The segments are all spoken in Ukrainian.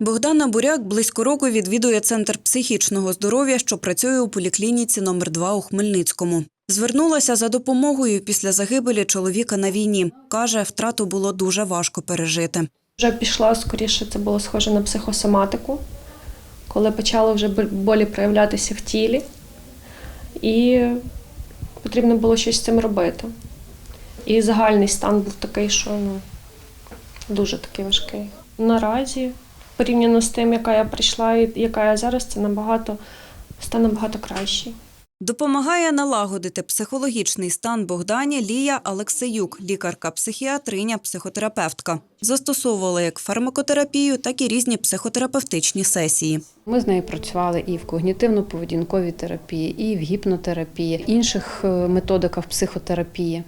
Богдана Буряк близько року відвідує центр психічного здоров'я, що працює у поліклініці номер 2 у Хмельницькому. Звернулася за допомогою після загибелі чоловіка на війні. Каже, втрату було дуже важко пережити. Вже пішла скоріше, це було схоже на психосоматику, коли почало вже болі проявлятися в тілі, і потрібно було щось з цим робити. І загальний стан був такий, що ну, дуже такий важкий. Наразі, порівняно з тим, яка я прийшла і яка я зараз, це набагато стане набагато кращий. Допомагає налагодити психологічний стан Богдані Лія Алексеюк, лікарка-психіатриня, психотерапевтка. Застосовувала як фармакотерапію, так і різні психотерапевтичні сесії. Ми з нею працювали і в когнітивно-поведінковій терапії, і в гіпнотерапії, інших е, методиках психотерапії.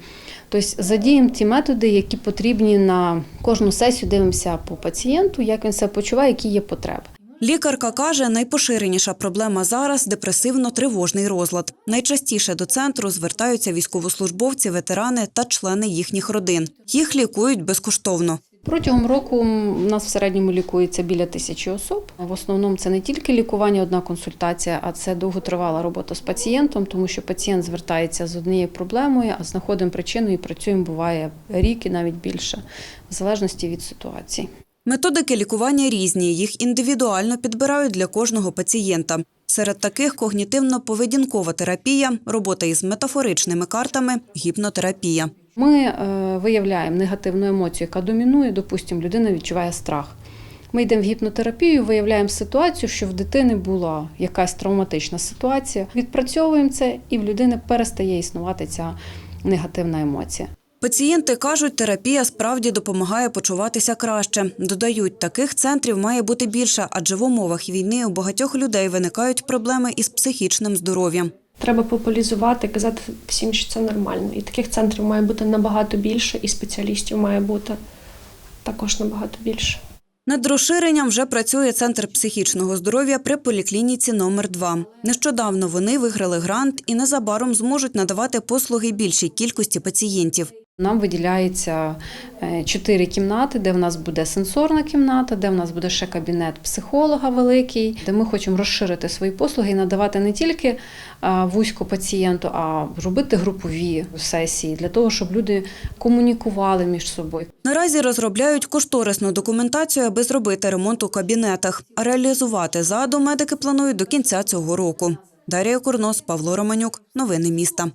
Тобто задіємо ті методи, які потрібні на кожну сесію, дивимося по пацієнту, як він себе почуває, які є потреби. Лікарка каже, найпоширеніша проблема зараз депресивно-тривожний розлад. Найчастіше до центру звертаються військовослужбовці, ветерани та члени їхніх родин. Їх лікують безкоштовно. Протягом року у нас в середньому лікується біля тисячі особ. В основному це не тільки лікування, одна консультація, а це довготривала робота з пацієнтом, тому що пацієнт звертається з однією проблемою, а знаходимо причину і працюємо буває рік і навіть більше, в залежності від ситуації. Методики лікування різні, їх індивідуально підбирають для кожного пацієнта. Серед таких когнітивно-поведінкова терапія, робота із метафоричними картами, гіпнотерапія. Ми е, виявляємо негативну емоцію, яка домінує. Допустимо, людина відчуває страх. Ми йдемо в гіпнотерапію, виявляємо ситуацію, що в дитини була якась травматична ситуація. Відпрацьовуємо це, і в людини перестає існувати ця негативна емоція. Пацієнти кажуть, терапія справді допомагає почуватися краще. Додають, таких центрів має бути більше, адже в умовах війни у багатьох людей виникають проблеми із психічним здоров'ям. Треба популяризувати, казати всім, що це нормально. І таких центрів має бути набагато більше, і спеціалістів має бути також набагато більше. Над розширенням вже працює центр психічного здоров'я при поліклініці номер 2 Нещодавно вони виграли грант і незабаром зможуть надавати послуги більшій кількості пацієнтів. Нам виділяється е, чотири кімнати, де в нас буде сенсорна кімната, де в нас буде ще кабінет психолога великий, де ми хочемо розширити свої послуги і надавати не тільки а, вузько пацієнту, а робити групові сесії для того, щоб люди комунікували між собою. Наразі розробляють кошторисну документацію, аби зробити ремонт у кабінетах. А реалізувати задум медики планують до кінця цього року. Дар'я Курнос, Павло Романюк. Новини міста.